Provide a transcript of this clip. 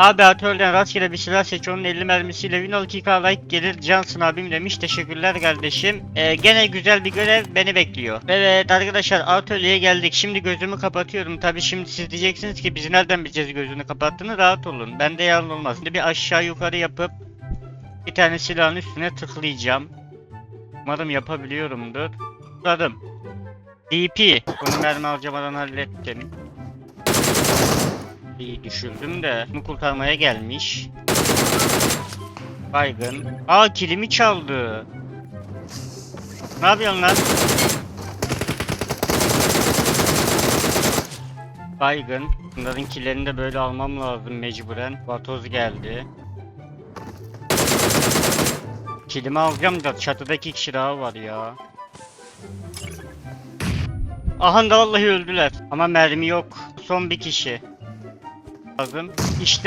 Abi atölyeden rastgele bir silah seç onun 50 mermisiyle win 2k like gelir Cansın abim demiş teşekkürler kardeşim. Ee, gene güzel bir görev beni bekliyor. Evet arkadaşlar atölyeye geldik şimdi gözümü kapatıyorum tabi şimdi siz diyeceksiniz ki biz nereden bileceğiz gözünü kapattığını rahat olun. Bende yalan olmaz. Şimdi bir aşağı yukarı yapıp bir tane silahın üstüne tıklayacağım. Umarım yapabiliyorumdur. Tıkladım. DP. Bunu mermi harcamadan hallettim. İyi düşürdüm de. Bunu kurtarmaya gelmiş. Baygın. Aa kilimi çaldı. Ne yapıyorsun lan? Baygın. Bunların killerini de böyle almam lazım mecburen. Vatoz geldi. Kilimi alacağım da çatıda iki kişi daha var ya. Aha da vallahi öldüler. Ama mermi yok. Son bir kişi. Lazım. İşte